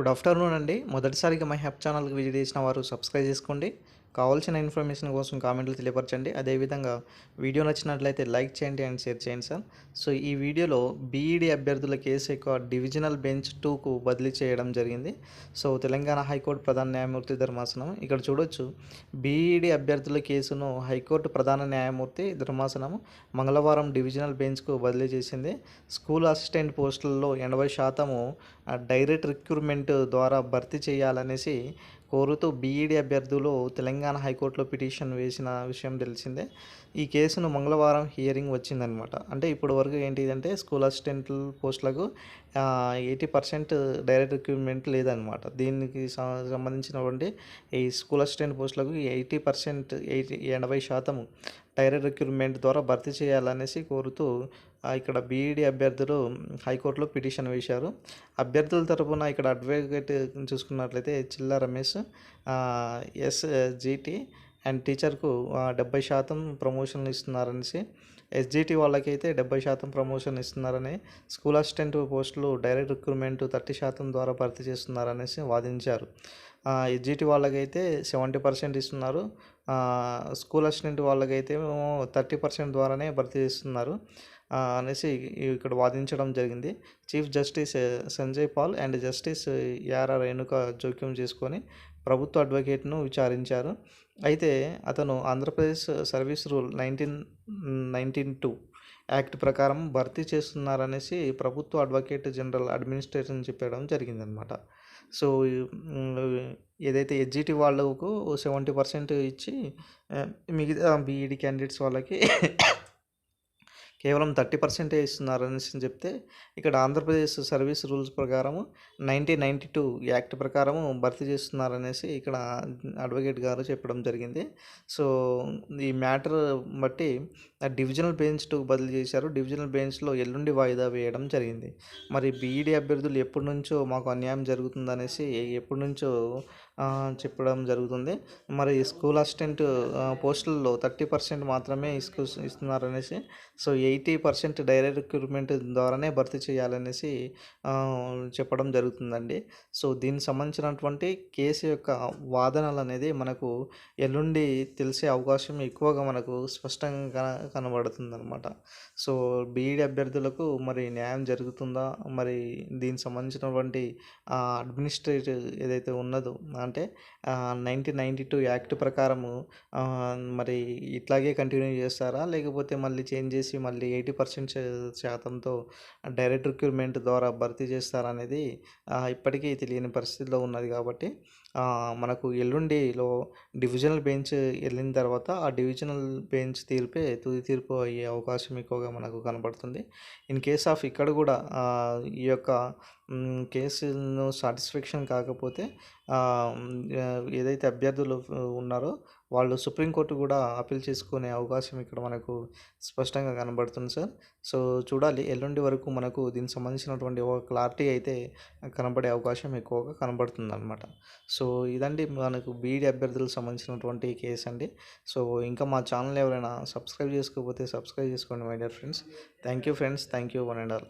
Good afternoon అండి. మొదటిసారిగా my హ్యాప్ ఛానల్కి విజిట్ చేసిన వారు సబ్స్క్రైబ్ చేసుకోండి. కావాల్సిన ఇన్ఫర్మేషన్ కోసం కామెంట్లు తెలియపరచండి. అదేవిధంగా వీడియో నచ్చినట్లయితే లైక్ చేయండి అండ్ షేర్ చేయండి సార్. సో ఈ వీడియోలో బీఈడీ అభ్యర్థుల కేసు యొక్క డివిజనల్ బెంచ్ టూకు బదిలీ చేయడం జరిగింది. సో తెలంగాణ హైకోర్టు ప్రధాన న్యాయమూర్తి ధర్మాసనం. ఇక్కడ చూడొచ్చు బీఈడీ అభ్యర్థుల కేసును హైకోర్టు ప్రధాన న్యాయమూర్తి ధర్మాసనం మంగళవారం డివిజనల్ బెంచ్కు బదిలీ చేసింది. స్కూల్ అసిస్టెంట్ పోస్టులలో ఎనభై శాతము ఆ, డైరెక్ట్ రిక్రూట్మెంట్ ద్వారా భర్తీ చేయాలనేసి కోరుతూ బీఈడి అభ్యర్థులు తెలంగాణ హైకోర్టులో పిటిషన్ వేసిన విషయం తెలిసిందే. ఈ కేసును మంగళవారం హియరింగ్ వచ్చిందనమాట. అంటే ఇప్పటి వరకు ఏంటిదంటే స్కూల్ అసిస్టెంట్ పోస్టులకు ఎయిటీ పర్సెంట్ డైరెక్ట్ రిక్రూట్మెంట్ లేదనమాట. దీనికి సంబంధించినటువంటి ఈ స్కూల్ అసిస్టెంట్ పోస్టులకు ఎయిటీ పర్సెంట్ ఎయిటీ ఎనభై శాతం డైరెక్ట్ రిక్రూట్మెంట్ ద్వారా భర్తీ చేయాలనేసి కోరుతూ ఇక్కడ బీఈడి అభ్యర్థులు హైకోర్టులో పిటిషన్ వేశారు. అభ్యర్థుల తరపున ఇక్కడ అడ్వకేట్ చూసుకున్నట్లయితే Chilla Ramesh S GT and టీచర్కు డెబ్బై శాతం ప్రమోషన్లు ఇస్తున్నారనేసి ఎస్జిటి వాళ్ళకైతే డెబ్బై శాతం ప్రమోషన్ ఇస్తున్నారని స్కూల్ అసిస్టెంట్ పోస్టులు డైరెక్ట్ రిక్రూట్మెంట్ థర్టీ శాతం ద్వారా భర్తీ చేస్తున్నారనేసి వాదించారు. ఎస్జిటి వాళ్ళకైతే సెవెంటీ పర్సెంట్ ఇస్తున్నారు. స్కూల్ అసిస్టెంట్ వాళ్ళకైతే థర్టీ పర్సెంట్ ద్వారానే భర్తీ చేస్తున్నారు. అనేసి ఇక్కడ వాదించడం జరిగింది. Chief justice Sanjay Paul and justice ARR Renuka జోక్యం చేసుకొని ప్రభుత్వ అడ్వకేట్ను విచారించారు. అయితే అతను Andhra Pradesh service rule nineteen nineteen two act ప్రకారం భర్తీ చేస్తున్నారనేసి ప్రభుత్వ అడ్వకేట్ జనరల్ అడ్మినిస్ట్రేషన్ చెప్పడం జరిగిందనమాట. సో ఏదైతే ఎడ్జిటి వాళ్ళకు సెవెంటీ పర్సెంట్ ఇచ్చి మిగతా బీఈడి క్యాండిడేట్స్ వాళ్ళకి కేవలం థర్టీ పర్సెంటే ఇస్తున్నారనేసి చెప్తే ఇక్కడ ఆంధ్రప్రదేశ్ సర్వీస్ రూల్స్ ప్రకారము నైన్టీన్ నైంటీ టూ యాక్ట్ ప్రకారము భర్తీ చేస్తున్నారనేసి ఇక్కడ అడ్వకేట్ గారు చెప్పడం జరిగింది. సో ఈ మ్యాటర్ బట్టి డివిజనల్ బెంచ్కు బదిలీ చేశారు. డివిజనల్ బెంచ్లో ఎల్లుండి వాయిదా వేయడం జరిగింది. మరి బీఈడి అభ్యర్థులు ఎప్పటి నుంచో మాకు అన్యాయం జరుగుతుందనేసి ఎప్పటి నుంచో చెప్పడం జరుగుతుంది. మరి స్కూల్ అసిస్టెంట్ పోస్టుల్లో థర్టీ పర్సెంట్ మాత్రమే ఇస్కూ ఇస్తున్నారనేసి so eighty percent direct recruitment ద్వారానే భర్తీ చేయాలనేసి చెప్పడం జరుగుతుందండి. సో దీనికి సంబంధించినటువంటి కేసు యొక్క వాదనలు అనేది మనకు ఎల్లుండి తెలిసే అవకాశం ఎక్కువగా మనకు స్పష్టంగా కన కనబడుతుంది అనమాట సో బీఈడి అభ్యర్థులకు మరి న్యాయం జరుగుతుందా? మరి దీనికి సంబంధించినటువంటి అడ్మినిస్ట్రేటివ్ ఏదైతే ఉన్నదో అంటే నైన్టీన్ నైంటీ టూ యాక్ట్ ప్రకారము మరి ఇట్లాగే కంటిన్యూ చేస్తారా? లేకపోతే మళ్ళీ చేంజ్ చేసి మళ్ళీ ఎయిటీ పర్సెంట్ శాతంతో డైరెక్ట్ రిక్రూట్మెంట్ ద్వారా భర్తీ చేస్తారా అనేది ఇప్పటికీ తెలియని పరిస్థితిలో ఉన్నది కాబట్టి మనకు ఎల్లుండిలో డివిజనల్ బెంచ్ వెళ్ళిన తర్వాత ఆ డివిజనల్ బెంచ్ తీర్పే తుది తీర్పు అయ్యే అవకాశం ఎక్కువగా మనకు కనబడుతుంది. ఇన్ కేస్ ఆఫ్ ఇక్కడ కూడా ఈ యొక్క కేసును సాటిస్ఫాక్షన్ కాకపోతే ఏదైతే అభ్యర్థులు ఉన్నారో వాళ్ళు సుప్రీంకోర్టు కూడా అప్పీల్ చేసుకునే అవకాశం ఇక్కడ మనకు స్పష్టంగా కనబడుతుంది సార్. సో చూడాలి. ఎల్లుండి వరకు మనకు దీనికి సంబంధించినటువంటి ఒక క్లారిటీ అయితే కనబడే అవకాశం ఎక్కువగా కనబడుతుంది అనమాట సో ఇదండి మనకు బీఈడి అభ్యర్థులకు సంబంధించినటువంటి కేసు అండి. సో ఇంకా మా ఛానల్ ఎవరైనా సబ్స్క్రైబ్ చేసుకోకపోతే సబ్స్క్రైబ్ చేసుకోండి my dear friends. Thank you friends. Thank you one and all.